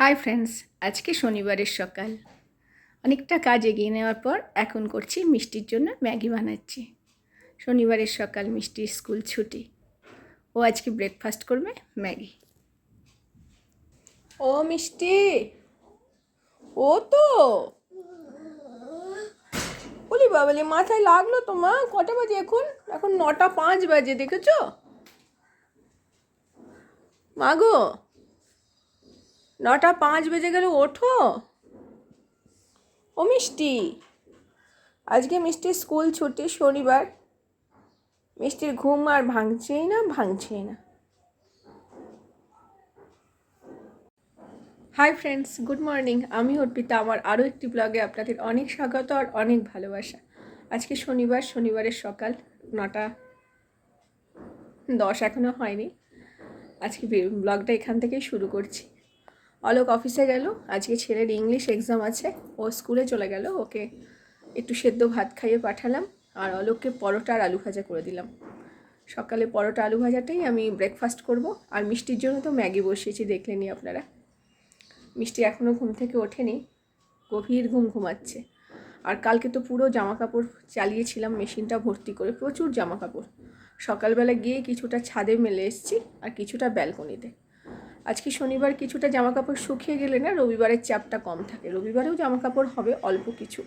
Hi friends, আজকে শনিবারের সকাল। অনেকটা কাজ এগিয়ে নেওয়ার পর এখন করছি মিষ্টির জন্য ম্যাগি বানাচ্ছি। শনিবারের সকাল মিষ্টির স্কুল ছুটি। ও আজকে ব্রেকফাস্ট করবে ম্যাগি। ও মিষ্টি, ও তো। বলি বাবলি, মাথায় লাগল তো মা? কটা বাজে এখন? এখন নটা পাঁচ বাজে, দেখেছ? মা গো নটা পাঁচ বেজে গেল, ওঠো। ও মিষ্টি। আজকে মিষ্টির স্কুল ছুটি, শনিবার। মিষ্টির ঘুম আর ভাঙছেই না ভাঙছেই না। হাই ফ্রেন্ডস গুড মর্নিং আমি অর্পিতা, আমার আরও একটি ব্লগে আপনাদের অনেক স্বাগত আর অনেক ভালোবাসা। আজকে শনিবার, শনিবারের সকাল, নটা দশ এখনও হয়নি। আজকে ব্লগটা এখান থেকেই শুরু করছি। অলোক অফিসে গেল। আজকে ছেলের ইংলিশ এক্সাম আছে। ও স্কুলে চলে গেল। ওকে একটু সেদ্ধ ভাত খাইয়ে পাঠালাম। আর অলোককে পরোটা আর আলু ভাজা করে দিলাম। সকালে পরোটা আলু ভাজাটাই আমি ব্রেকফাস্ট করব। আর মিষ্টির জন্য তো ম্যাগি বসিয়েছি দেখলেনি আপনারা। মিষ্টি এখনও ঘুম থেকে ওঠেনি। গভীর ঘুম ঘুমাচ্ছে। আর কালকে তো পুরো জামা কাপড় চালিয়েছিলাম, মেশিনটা ভর্তি করে। প্রচুর জামা কাপড় সকালবেলা গিয়ে কিছুটা ছাদে মেলে এসেছি। আর কিছুটা ব্যালকনিতে। আজকে শনিবার কিছুটা জামা কাপড় শুকিয়ে গেলে না রবিবারের চাপটা কম থাকে। রবিবারেও জামা কাপড় হবে অল্প কিছু।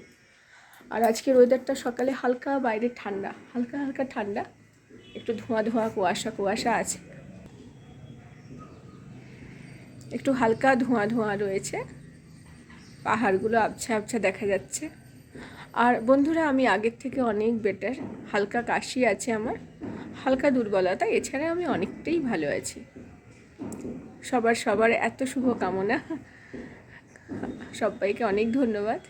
আর আজকের ওয়েদারটা সকালে হালকা, বাইরে ঠান্ডা। হালকা হালকা ঠান্ডা। একটু ধোঁয়া ধোঁয়া, কুয়াশা কুয়াশা আছে। একটু হালকা ধোঁয়া ধোঁয়া রয়েছে। পাহাড়গুলো আবছা আবছা দেখা যাচ্ছে। আর বন্ধুরা, আমি আগের থেকে অনেক বেটার হালকা কাশি আছে আমার। হালকা দুর্বলতা। এছাড়া আমি অনেকটাই ভালো আছি। সবার সবার এত শুভ কামনা সবাইকে অনেক ধন্যবাদ।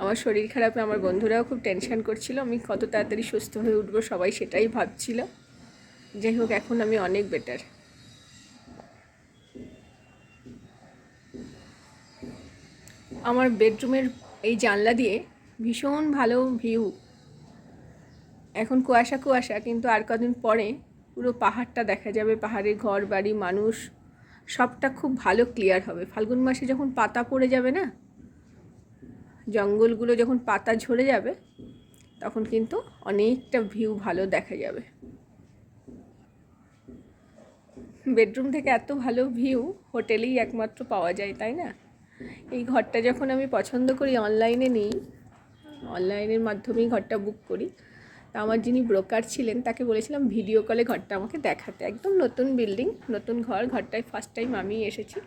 আমার শরীর খারাপে আমার বন্ধুরাও খুব টেনশন করছিল। আমি কত তাড়াতাড়ি সুস্থ হয়ে উঠবো সবাই সেটাই ভাবছিল। যাই হোক, এখন আমি অনেক বেটার আমার বেডরুমের এই জানলা দিয়ে ভীষণ ভালো ভিউ এখন কুয়াশা কুয়াশা, কিন্তু আর কদিন পরে পুরো পাহাড়টা দেখা যাবে। পাহাড়ের ঘর বাড়ি মানুষ সবটা খুব ভালো ক্লিয়ার হবে। ফাল্গুন মাসে যখন পাতা পড়ে যাবে না, জঙ্গলগুলো যখন পাতা ঝরে যাবে, তখন কিন্তু অনেকটা ভিউ ভালো দেখা যাবে। বেডরুম থেকে এত ভালো ভিউ হোটেলেই একমাত্র পাওয়া যায়, তাই না? এই ঘরটা যখন আমি পছন্দ করি অনলাইনে নিই অনলাইনের মাধ্যমেই ঘরটা বুক করি। তা আমার যিনি ব্রোকার ছিলেন, তাকে বলেছিলাম ভিডিও কলে ঘরটা আমাকে দেখাতে। একদম নতুন বিল্ডিং নতুন ঘর, ঘরটায় ফার্স্ট টাইম আমি এসেছি।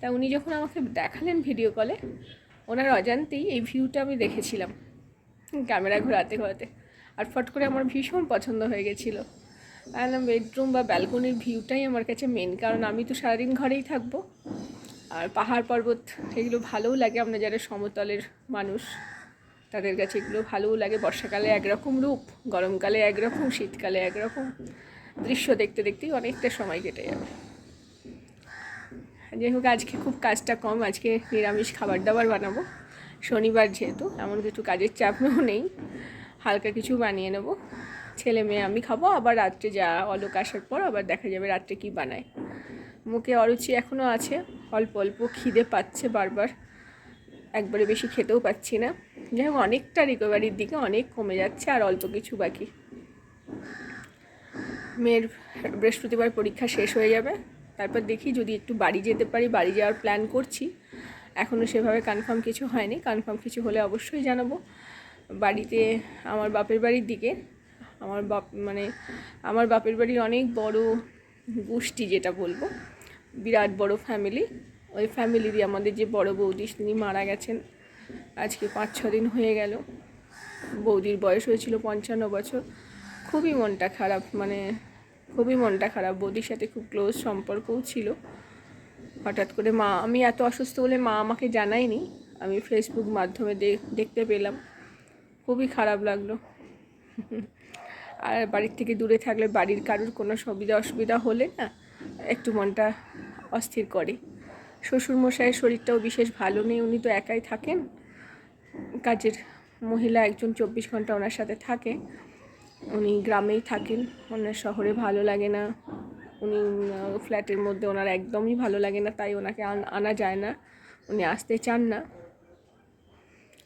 তা উনি যখন আমাকে দেখালেন ভিডিও কলে ওনার অজান্তেই এই ভিউটা আমি দেখেছিলাম, ক্যামেরা ঘোরাতে ঘোরাতে। আর ফট করে আমার ভীষণ পছন্দ হয়ে গেছিল। বললাম বেডরুম বা ব্যালকনির ভিউটাই আমার কাছে মেন কারণ আমি তো সারাদিন ঘরেই থাকব। আর পাহাড় পর্বত, এগুলো ভালোও লাগে, আমরা যারা সমতলের মানুষ। তাদের কাছে এগুলো ভালোও লাগে, বর্ষাকালে একরকম রূপ, গরমকালে একরকম, শীতকালে একরকম। দৃশ্য দেখতে দেখতেই অনেকটা সময় কেটে যাবে যাই হোক, আজকে খুব কাজটা কম, আজকে নিরামিষ খাবার দাবার বানাবো। শনিবার যেহেতু, এমন কিছু কাজের চাপও নেই। হালকা কিছু বানিয়ে নেব। ছেলে মেয়ে আমি খাব, আবার রাত্রে যা অলোক আসার পর আবার দেখা যাবে রাত্রে কি বানায়। মুখে অরুচি এখনও আছে, অল্প অল্প খিদে পাচ্ছে বারবার। একবারে বেশি খেতেও পাচ্ছি না। যাই হোক, অনেকটা রিকভারির দিকে অনেক কমে যাচ্ছে আর অল্প কিছু বাকি। মেয়ের বৃহস্পতিবার পরীক্ষা শেষ হয়ে যাবে। তারপর দেখি যদি একটু বাড়ি যেতে পারি, বাড়ি যাওয়ার প্ল্যান করছি। এখনও সেভাবে কনফার্ম কিছু হয়নি। কনফার্ম কিছু হলে অবশ্যই জানাব। বাড়িতে আমার বাপের বাড়ির দিকে, আমার বাপ মানে আমার বাপের বাড়ির অনেক বড় গোষ্ঠী যেটা বলব, বিরাট বড় ফ্যামিলি ওই ফ্যামিলিরই আমাদের যে বড় বৌদি, তিনি মারা গেছেন। আজকে পাঁচ, ছ দিন হয়ে গেল। বৌদির বয়স হয়েছিল পঞ্চান্ন বছর। খুবই মনটা খারাপ মানে খুবই মনটা খারাপ। বৌদির সাথে খুব ক্লোজ সম্পর্কও ছিল। হঠাৎ করে মা, আমি এত অসুস্থ বলে মা আমাকে জানায়নি। আমি ফেসবুক মাধ্যমে দেখতে পেলাম। খুবই খারাপ লাগল। আর বাড়ির থেকে দূরে থাকলে বাড়ির কারোর কোনো সুবিধা অসুবিধা হলে না, একটু মনটা অস্থির করে। শ্বশুরমশাইয়ের শরীরটাও বিশেষ ভালো নেই, উনি তো একাই থাকেন। কাজের মহিলা একজন চব্বিশ ঘণ্টা ওনার সাথে থাকে। উনি গ্রামেই থাকেন, ওনার শহরে ভালো লাগে না। উনি ফ্ল্যাটের মধ্যে ওনার একদমই ভালো লাগে না, তাই ওনাকে আন- যায় না। উনি আসতে চান না।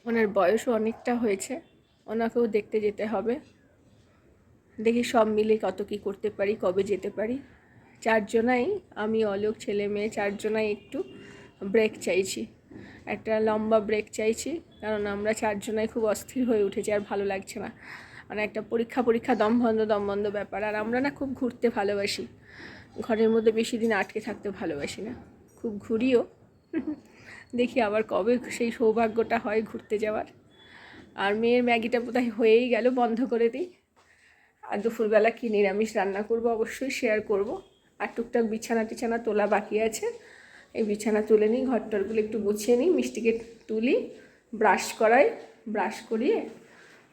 ওনার বয়সও অনেকটা হয়েছে, ওনাকেও দেখতে যেতে হবে। দেখি সব মিলে কত কী করতে পারি, কবে যেতে পারি। চারজনাই, আমি, অলোক, ছেলে, মেয়ে, চারজনাই একটু ব্রেক চাইছি। একটা লম্বা ব্রেক চাইছি, কারণ আমরা চারজনাই খুব অস্থির হয়ে উঠেছি আর ভালো লাগছে না। মানে একটা পরীক্ষা পরীক্ষা, দম বন্ধ দম বন্ধ ব্যাপার। আর আমরা না খুব ঘুরতে ভালোবাসি। ঘরের মধ্যে বেশি দিন আটকে থাকতে ভালোবাসি না। খুব ঘুরিও। দেখি আবার কবে সেই সৌভাগ্যটা হয় ঘুরতে যাওয়ার। আর মেয়ের ম্যাগিটা বোধহয় হয়েই গেল, বন্ধ করে দিই। আর দুপুরবেলা কি নিরামিষ রান্না করব অবশ্যই শেয়ার করব। আর টুকটাক বিছানা টিছানা তোলা বাকি আছে। এই বিছানা তুলে নিই, ঘরটরগুলো একটু গুছিয়ে নিই, মিষ্টিকে তুলি, ব্রাশ করাই, ব্রাশ করিয়ে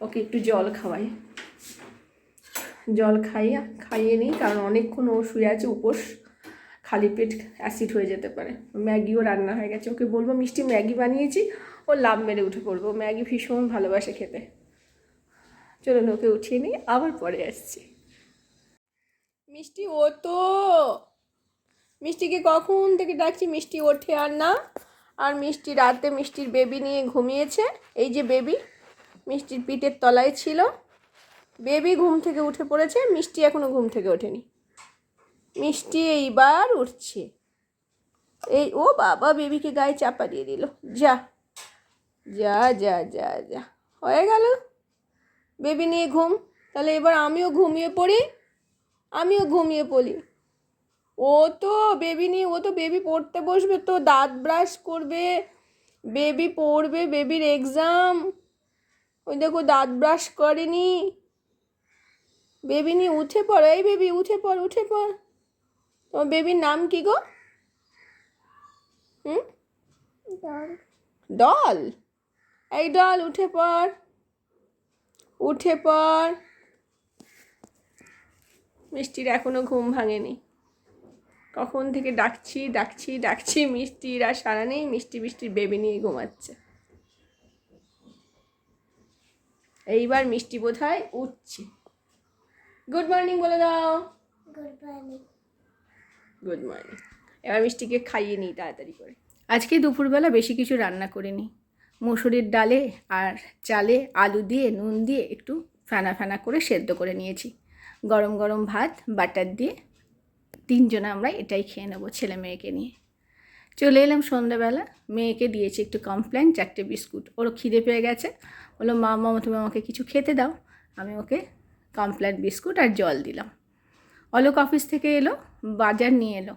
ওকে একটু জল খাওয়াই। জল খাইয়ে খাইয়ে নিই কারণ অনেকক্ষণ ও শুয়ে আছে, উপোস, খালি পেট অ্যাসিড হয়ে যেতে পারে। ম্যাগিও রান্না হয়ে গেছে। ওকে বলব, মিষ্টি ম্যাগি বানিয়েছি। ও লাভ মেরে উঠে পড়ব। ম্যাগি ভীষণ ভালোবাসে খেতে। চলুন ওকে উঠিয়ে নিই, আবার পরে আসছি। মিষ্টি ও তো মিষ্টিকে কখন থেকে ডাকছি? মিষ্টি ওঠে আর না। আর মিষ্টি রাতে মিষ্টির বেবি নিয়ে ঘুমিয়েছে। এই যে বেবি, মিষ্টির পিঠের তলায় ছিল। বেবি ঘুম থেকে উঠে পড়েছে, মিষ্টি এখনও ঘুম থেকে ওঠেনি। মিষ্টি এইবার উঠছে। এই, ও বাবা, বেবিকে গায়ে চাপা দিয়ে দিল। যা যা যা যা যা। হয়ে গেল। বেবি নিয়ে ঘুম। তাহলে এবার আমিও ঘুমিয়ে পড়ি। আমিও ঘুমিয়ে পড়ি। ও তো বেবি নিয়ে ও তো বেবি পড়তে বসবে তো দাঁত ব্রাশ করবে বেবি পড়বে বেবির এক্সাম ওই দেখো দাঁত ব্রাশ করেনি। বেবি নিয়ে উঠে পড় এই বেবি উঠে পড় উঠে পড়। তোমার বেবির নাম কি গো? হুম? ডল? এই ডল উঠে পড়। উঠে পড়। মিষ্টির এখনও ঘুম ভাঙেনি। কখন থেকে ডাকছি ডাকছি ডাকছি মিষ্টির আর সারা নেই মিষ্টি মিষ্টির বেবি নিয়ে ঘুমাচ্ছে। এইবার মিষ্টি বোধ হয় উঠছে। গুড মর্নিং বলে দাও। গুড মর্নিং গুড মর্নিং এবার মিষ্টিকে খাইয়ে নিই তাড়াতাড়ি করে। আজকে দুপুরবেলা বেশি কিছু রান্না করিনি। মুসুরির ডালে আর চালে আলু দিয়ে নুন দিয়ে একটু ফেনা ফেনা করে সেদ্ধ করে নিয়েছি। গরম গরম ভাত, বাটার দিয়ে তিনজনে আমরা এটাই খেয়ে নেব ছেলে মেয়েকে নিয়ে। চলে এলাম সন্ধ্যাবেলা, মেয়েকে দিয়েছি একটু কমপ্লেন চারটে বিস্কুট। ওরও খিদে পেয়ে গেছে। বলল, মা, মামা, তুমি আমাকে কিছু খেতে দাও। আমি ওকে কমপ্লেন বিস্কুট আর জল দিলাম। অলোক অফিস থেকে এলো, বাজার নিয়ে এলো।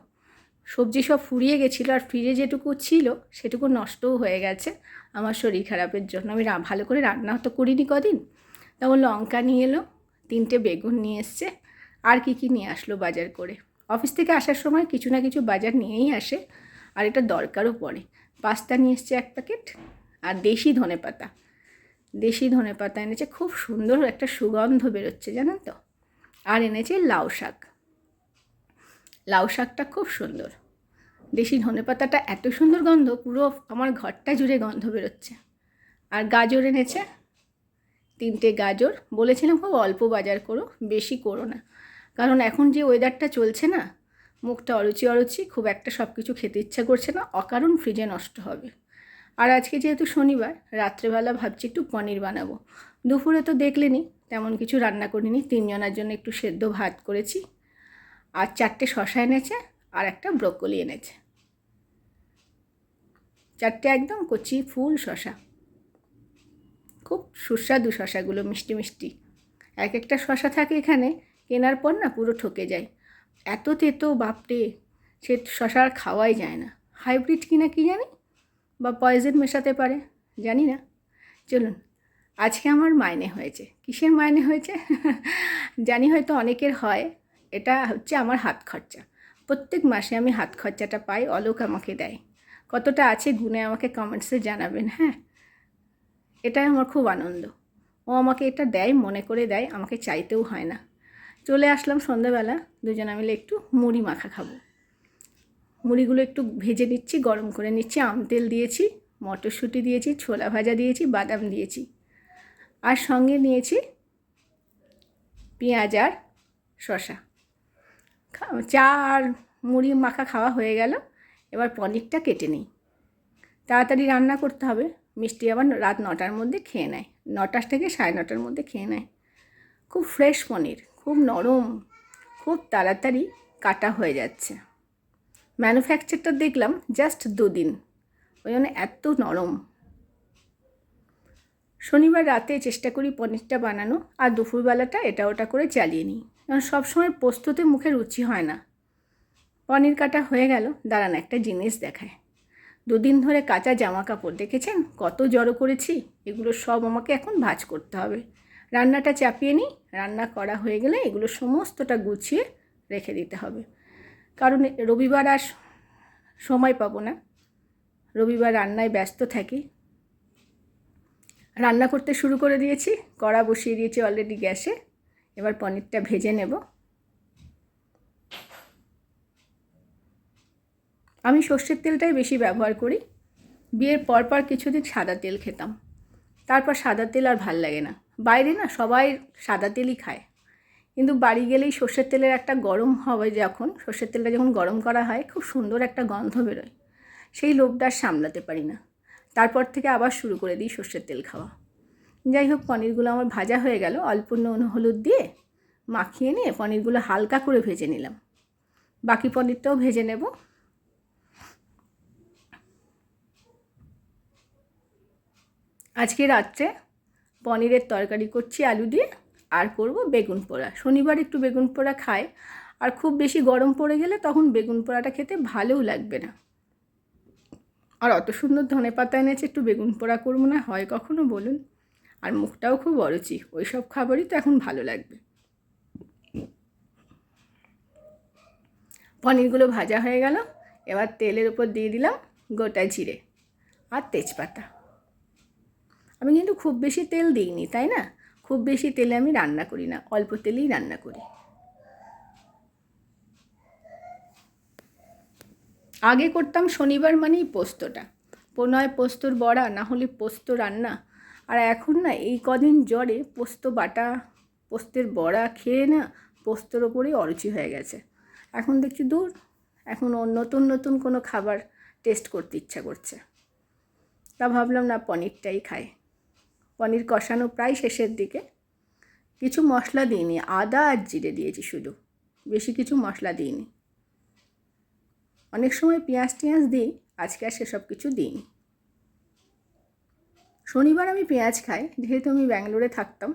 সবজি সব ফুরিয়ে গেছিল আর ফ্রিজে যেটুকু ছিল, সেটুকু নষ্টও হয়ে গেছে। আমার শরীর খারাপের জন্য। আমি ভালো করে রান্না তো করিনি কদিন। তখন লঙ্কা নিয়ে এলো। তিনটে বেগুন নিয়ে এসছে। আর কি কি নিয়ে আসলো বাজার করে? অফিস থেকে আসার সময় কিছু না কিছু বাজার নিয়েই আসে। আর এটা দরকারও পড়ে। পাস্তা নিয়ে এসছে এক প্যাকেট আর দেশি ধনে পাতা। দেশি ধনে পাতা এনেছে। খুব সুন্দর একটা সুগন্ধ বেরোচ্ছে, জানেন তো? আর এনেছে লাউ শাক। লাউ শাকটা খুব সুন্দর। দেশি ধনেপাতাটা এত সুন্দর গন্ধ, পুরো আমার ঘরটা জুড়ে গন্ধ বেরোচ্ছে। আর গাজর এনেছে তিনটে গাজর। বলেছিলাম খুব অল্প বাজার করো, বেশি করো না। কারণ এখন যে ওয়েদারটা চলছে না, মুখটা অরুচি অরুচি, খুব একটা সব কিছু খেতে ইচ্ছা করছে না, অকারণ ফ্রিজে নষ্ট হবে। আর আজকে যেহেতু শনিবার, রাত্রেবেলা ভাবছি একটু পনির বানাবো। দুপুরে তো দেখলেনি, তেমন কিছু রান্না করিনি, তিনজনের জন্য একটু সেদ্ধ ভাত করেছি। আর চারটে শশা এনেছে, আর একটা ব্রোকলি এনেছে। চারটে একদম কচি ফুল শশা। সুস্বাদু শশাগুলো মিষ্টি মিষ্টি। এক একটা শশা থাকে এখানে, কেনার পর না পুরো ঠকে যায়। এত তেতো, বাপরে! সে শশা আর খাওয়াই যায় না। হাইব্রিড কিনা কি জানি? বা পয়জন মেশাতে পারে, জানি না। চলুন, আজকে আমার মাইনে হয়েছে। কিসের মাইনে হয়েছে? জানি হয়তো অনেকের হয়। এটা হচ্ছে আমার হাত খরচা। প্রত্যেক মাসে আমি হাত খরচাটা পাই, অলোক আমাকে দেয়। কতটা আছে গুণে আমাকে কমেন্টসে জানাবেন হ্যাঁ? এটাই আমার খুব আনন্দ। ও আমাকে এটা দেয়, মনে করে দেয়, আমাকে চাইতেও হয় না। চলে আসলাম সন্ধ্যাবেলা, দুজনে মিলে একটু মুড়ি মাখা খাব। মুড়িগুলো একটু ভেজে নিচ্ছি, গরম করে নিচ্ছি, আম তেল দিয়েছি, মটরশুঁটি দিয়েছি, ছোলা ভাজা দিয়েছি, বাদাম দিয়েছি। আর সঙ্গে নিয়েছি পেঁয়াজ আর শশা চা আর মুড়ি মাখা খাওয়া হয়ে গেল, এবার পনিরটা কেটে নিই। তাড়াতাড়ি রান্না করতে হবে। মিষ্টি আবার রাত নটার মধ্যে খেয়ে নেয়। নটার থেকে সাড়ে নটার মধ্যে খেয়ে নেয়। খুব ফ্রেশ পনির, খুব নরম, খুব তাড়াতাড়ি কাটা হয়ে যাচ্ছে। ম্যানুফ্যাকচারটা দেখলাম জাস্ট দুদিন। ওই জন্য এত নরম। শনিবার রাতে চেষ্টা করি পনিরটা বানানো, আর দুপুরবেলাটা এটা ওটা করে চালিয়ে নিই। কারণ সবসময় পোস্ততে মুখে রুচি হয় না। পনির কাটা হয়ে গেল, দাঁড়ান একটা জিনিস দেখায় দুদিন ধরে কাঁচা জামা কাপড় দেখেছেন? কত জড়ো করেছি। এগুলো সব আমাকে এখন ভাজ করতে হবে। রান্নাটা চাপিয়ে নিই। রান্না করা হয়ে গেলে এগুলো সমস্তটা গুছিয়ে রেখে দিতে হবে। কারণ রবিবার আর সময় পাবো না। রবিবার রান্নায় ব্যস্ত থাকি। রান্না করতে শুরু করে দিয়েছি। কড়া বসিয়ে দিয়েছি অলরেডি গ্যাসে। এবার পনিরটা ভেজে নেব। আমি সর্ষের তেলটাই বেশি ব্যবহার করি। বিয়ের পর পর কিছুদিন সাদা তেল খেতাম। তারপর সাদা তেল আর ভালো লাগে না। বাইরে না সবাই সাদা তেলই খায়। কিন্তু বাড়ি গেলেই সর্ষের তেলের একটা গরম হবে যখন, সর্ষের তেলটা যখন গরম করা হয়, খুব সুন্দর একটা গন্ধ বেরোয়। সেই লোভটা আর সামলাতে পারি না। তারপর থেকে আবার শুরু করে দিই সর্ষের তেল খাওয়া। যাই হোক, পনিরগুলো আমার ভাজা হয়ে গেল। অল্প নুন, হলুদ দিয়ে মাখিয়ে নিয়ে পনিরগুলো হালকা করে ভেজে নিলাম। বাকি পনিরটাও ভেজে নেব। আজকে রাত্রে পনিরের তরকারি করছি আলু দিয়ে আর করব বেগুন পোড়া। শনিবার একটু বেগুন পোড়া খায়। আর খুব বেশি গরম পড়ে গেলে তখন বেগুন পোড়াটা খেতে ভালোও লাগবে না। আর অত সুন্দর ধনে পাতা এনেছে, একটু বেগুন পোড়া করব না, হয় কখনো বলুন? আর মুখটাও খুব অরুচি, ওই সব খাবারই তো এখন ভালো লাগবে। পনিরগুলো ভাজা হয়ে গেল, এবার তেলের উপর দিয়ে দিলাম গোটা জিরে আর তেজপাতা। আমি কিন্তু খুব বেশি তেল দিইনি, তাই না? খুব বেশি তেলে আমি রান্না করি না, অল্প তেলেই রান্না করি। আগে করতাম শনিবার মানেই পোস্তটা। নয় পোস্তর বড়া, না হলে পোস্ত রান্না। আর এখন না, এই কদিন জ্বরে পোস্ত বাটা, পোস্তের বড়া খেয়ে না পোস্তর ওপরেই অরুচি হয়ে গেছে। এখন দেখছি দূর, এখন নতুন নতুন কোনো খাবার টেস্ট করতে ইচ্ছা করছে। তা ভাবলাম না, পনিরটাই খাই। পনির কষানো প্রায় শেষের দিকে। কিছু মশলা দিইনি, আদা আর জিরে দিয়েছি শুধু। বেশি কিছু মশলা দিইনি। অনেক সময় পেঁয়াজ টিয়াজ দিই, আজকে আর সেসব কিছু দিইনি। শনিবার আমি পেঁয়াজ খাই, যেহেতু আমি ব্যাঙ্গালোরে থাকতাম।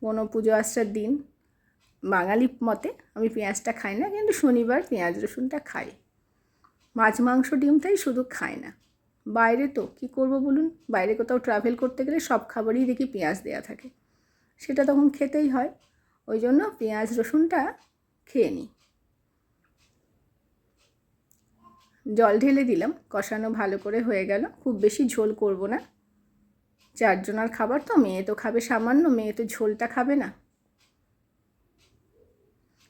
কোনো পুজো আসার দিন বাঙালি মতে আমি পেঁয়াজটা খাই না, কিন্তু শনিবার পেঁয়াজ রসুনটা খাই। মাছ, মাংস ডিমটাই শুধু খাই না। বাইরে তো কি করব বলুন? বাইরে কোথাও ট্রাভেল করতে গেলে সব খাবারই দেখি পেঁয়াজ দেওয়া থাকে। সেটা তখন খেতেই হয়। ওই জন্য পেঁয়াজ রসুনটা খেয়ে নিই। জল ঢেলে দিলাম, কষানো ভালো করে হয়ে গেল। খুব বেশি ঝোল করব না। চারজনার খাবার তো, মেয়ে তো খাবে সামান্য, মেয়ে তো ঝোলটা খাবে না।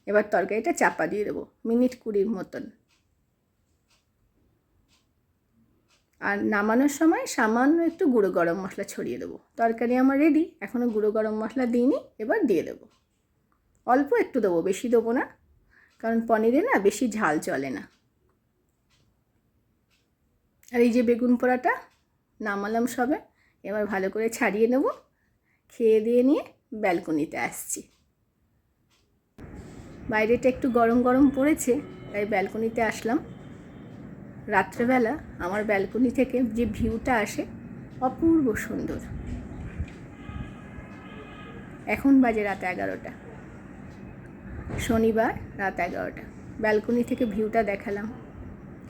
এবার তরকারিটা চাপা দিয়ে দেবো, মিনিট কুড়ির মতন। আর নামানোর সময় সামান্য একটু গুঁড়ো গরম মশলা ছড়িয়ে দেবো। তরকারি আমার রেডি এখনও গুঁড়ো গরম মশলা দিইনি, এবার দিয়ে দেবো। অল্প একটু দেবো, বেশি দেবো না, কারণ পনিরে না বেশি ঝাল চলে না। আর এই যে বেগুন পোড়াটা, নামালাম সবে, এবার ভালো করে ছাড়িয়ে নেব, খেয়ে দিয়ে নিয়ে ব্যালকনিতে আসছি। বাইরেটা একটু গরম গরম পড়েছে, তাই ব্যালকনিতে আসলাম। রাত্রেবেলা আমার ব্যালকনি থেকে যে ভিউটা আসে, অপূর্ব সুন্দর। এখন বাজে রাত এগারোটা। শনিবার রাত এগারোটা। ব্যালকনি থেকে ভিউটা দেখালাম।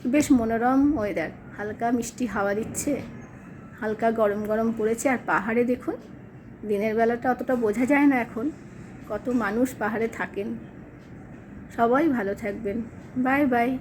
বেশ মনোরম ওয়েদার হালকা মিষ্টি হাওয়া দিচ্ছে। হালকা গরম গরম পড়েছে। আর পাহাড়ে দেখুন, দিনের বেলাটা অতটা বোঝা যায় না এখন। কত মানুষ পাহাড়ে থাকেন। সবাই ভালো থাকবেন। Bye bye.